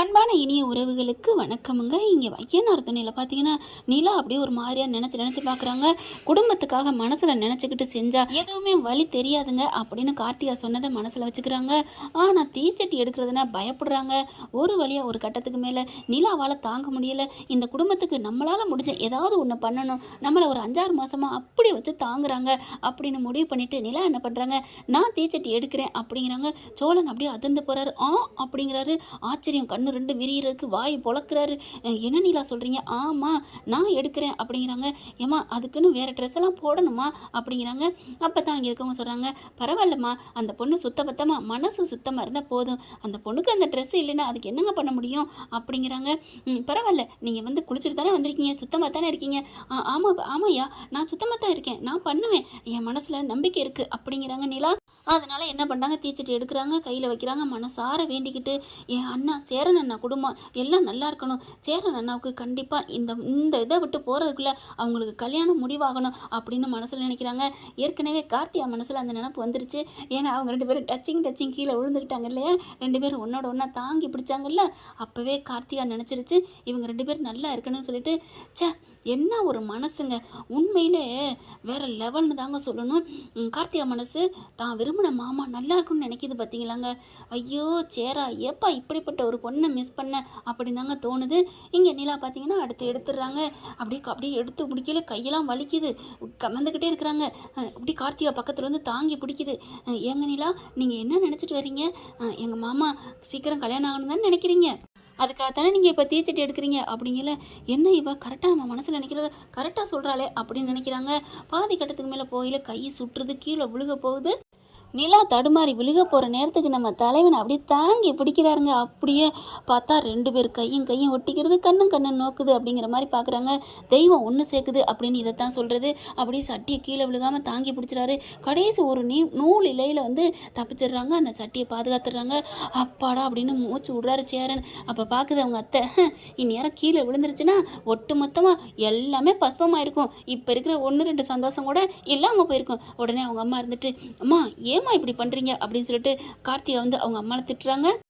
அன்பான இனிய உறவுகளுக்கு வணக்கமுங்க. இங்கே வையனார் துணையில் பார்த்தீங்கன்னா நிலா அப்படியே ஒரு மாதிரியாக நினச்சி நினச்சி பார்க்குறாங்க குடும்பத்துக்காக மனசில் நினச்சிக்கிட்டு செஞ்சால் எதுவுமே வழி தெரியாதுங்க அப்படின்னு கார்த்திகா சொன்னதை மனசில் வச்சுக்கிறாங்க. ஆனால் தீச்சட்டி எடுக்கிறதுனா பயப்படுறாங்க. ஒரு வழியாக ஒரு கட்டத்துக்கு மேலே நிலாவால் தாங்க முடியல. இந்த குடும்பத்துக்கு நம்மளால் முடிஞ்ச ஏதாவது ஒன்று பண்ணணும். நம்மளை ஒரு அஞ்சாறு மாதமாக அப்படி வச்சு தாங்குறாங்க அப்படின்னு முடிவு பண்ணிவிட்டு நிலா என்ன பண்ணுறாங்க நான் தீச்சட்டி எடுக்கிறேன் அப்படிங்கிறாங்க. சோழன் அப்படியே அதிர்ந்து போகிறாரு ஆ அப்படிங்கிறாரு. ஆச்சரியம் கண்ணு ரெண்டு விரியறதுக்கு வாய் பொழக்கிறாரு என்ன நீலா சொல்கிறீங்க ஆமாம் நான் எடுக்கிறேன் அப்படிங்கிறாங்க. ஏம்மா அதுக்குன்னு வேறு ட்ரெஸ் எல்லாம் போடணுமா அப்படிங்கிறாங்க. அப்போ தான் அங்கே இருக்கவங்க சொல்கிறாங்க பரவாயில்லம்மா அந்த பொண்ணு சுத்தபத்தமாக மனசு சுத்தமாக இருந்தால் போதும். அந்த பொண்ணுக்கு அந்த ட்ரெஸ் இல்லைன்னா அதுக்கு என்னங்க பண்ண முடியும் அப்படிங்கிறாங்க. பரவாயில்ல நீங்கள் வந்து குளிச்சுட்டு தானே வந்திருக்கீங்க சுத்தமாக தானே இருக்கீங்க. "ஆ, ஆமாம் ஆமாம்யா நான் சுத்தமாக தான் இருக்கேன் நான் பண்ணுவேன். என் மனசில் நம்பிக்கை இருக்குது அப்படிங்கிறாங்க நிலா. அதனால என்ன பண்ணுறாங்க தீச்சட்டி எடுக்கிறாங்க கையில் வைக்கிறாங்க மனசார வேண்டிக்கிட்டு என் அண்ணா சேரன் அண்ணா குடும்பம் எல்லாம் நல்லா இருக்கணும். சேரன் அண்ணாவுக்கு கண்டிப்பாக இந்த இந்த இதை விட்டு போகிறதுக்குள்ளே அவங்களுக்கு கல்யாணம் முடிவாகணும் அப்படின்னு மனசில் நினைக்கிறாங்க. ஏற்கனவே கார்த்தியா மனசில் அந்த நினப்பு வந்துருச்சு. ஏன்னா அவங்க ரெண்டு பேரும் டச்சிங் டச்சிங் கீழே விழுந்துக்கிட்டாங்க இல்லையா? ரெண்டு பேரும் ஒன்றோட ஒன்றா தாங்கி பிடிச்சாங்கல்ல? அப்போவே கார்த்திகா நினச்சிருச்சு. இவங்க ரெண்டு பேரும் நல்லா இருக்கணும்னு சொல்லிட்டு ச்சே என்ன ஒரு மனசுங்க? உண்மையில் வேற லெவல்னு தாங்க சொல்லணும். கார்த்திகா மனசு தான் விரும்பின மாமா நல்லா இருக்கும்னு நினைக்கிது பார்த்தீங்களாங்க ஐயோ சேரா ஏப்பா இப்படிப்பட்ட ஒரு பொண்ணை மிஸ் பண்ண அப்படின்னு தாங்க தோணுது. இங்கே நிலா பார்த்தீங்கன்னா அடுத்து எடுத்துடுறாங்க. அப்படியே க- அப்படியே எடுத்து பிடிக்கல கையெல்லாம் வலிக்குது. கமந்துக்கிட்டே இருக்கிறாங்க. இப்படி அப்படி கார்த்திகா பக்கத்தில் வந்து தாங்கி பிடிக்குது. ஏங்க நிலா நீங்கள் என்ன நினச்சிட்டு வரீங்க? எங்கள் மாமா சீக்கிரம் கல்யாணம் ஆகணும் தானே நினைக்கிறீங்க? அதுக்காக தானே நீங்கள் இப்போ தீச்சட்டி எடுக்கிறீங்க? அப்படிங்கல என்ன இவ? கரெக்டாக நம்ம மனசில் நினைக்கிறத கரெக்டாக சொல்கிறாளே அப்படின்னு நினைக்கிறாங்க. பாதி கட்டத்துக்கு மேலே போயில கை சுட்டுறது கீழே விழுக போகுது. நிலா தடுமாறி விழுக போகிற நேரத்துக்கு நம்ம தலைவன் அப்படியே தாங்கி பிடிக்கிறாருங்க. அப்படியே பார்த்தா ரெண்டு பேர் கையும் கையும் ஒட்டிக்கிறது கண்ணும் கண்ணும் நோக்குது அப்படிங்கிற மாதிரி பார்க்குறாங்க. தெய்வம் ஒன்று சேர்க்குது அப்படின்னு இதைத்தான் சொல்கிறது அப்படியே சட்டியை கீழே விழுகாமல் தாங்கி பிடிச்சிறாரு. கடைசி ஒரு நீ நூல் இலையில் வந்து தப்பிச்சிடுறாங்க. அந்த சட்டியை பாதுகாத்துடுறாங்க. அப்பாடா அப்படின்னு மூச்சு விடுறாரு சேரன். அப்போ பார்க்குது அவங்க அத்தை இந்நேரம் கீழே விழுந்துருச்சுன்னா ஒட்டு மொத்தமாக எல்லாமே பஸ்பமாக இருக்கும் இப்போ இருக்கிற ஒன்று ரெண்டு சந்தோஷம் கூட இல்லாமல் போயிருக்கும். உடனே அவங்க அம்மா இருந்துட்டு அம்மா ஏன் ஏமா இப்படி பண்ணுறீங்க அப்படின்னு சொல்லிட்டு கார்த்திகா வந்து அவங்க அம்மாவை திட்டுறாங்க.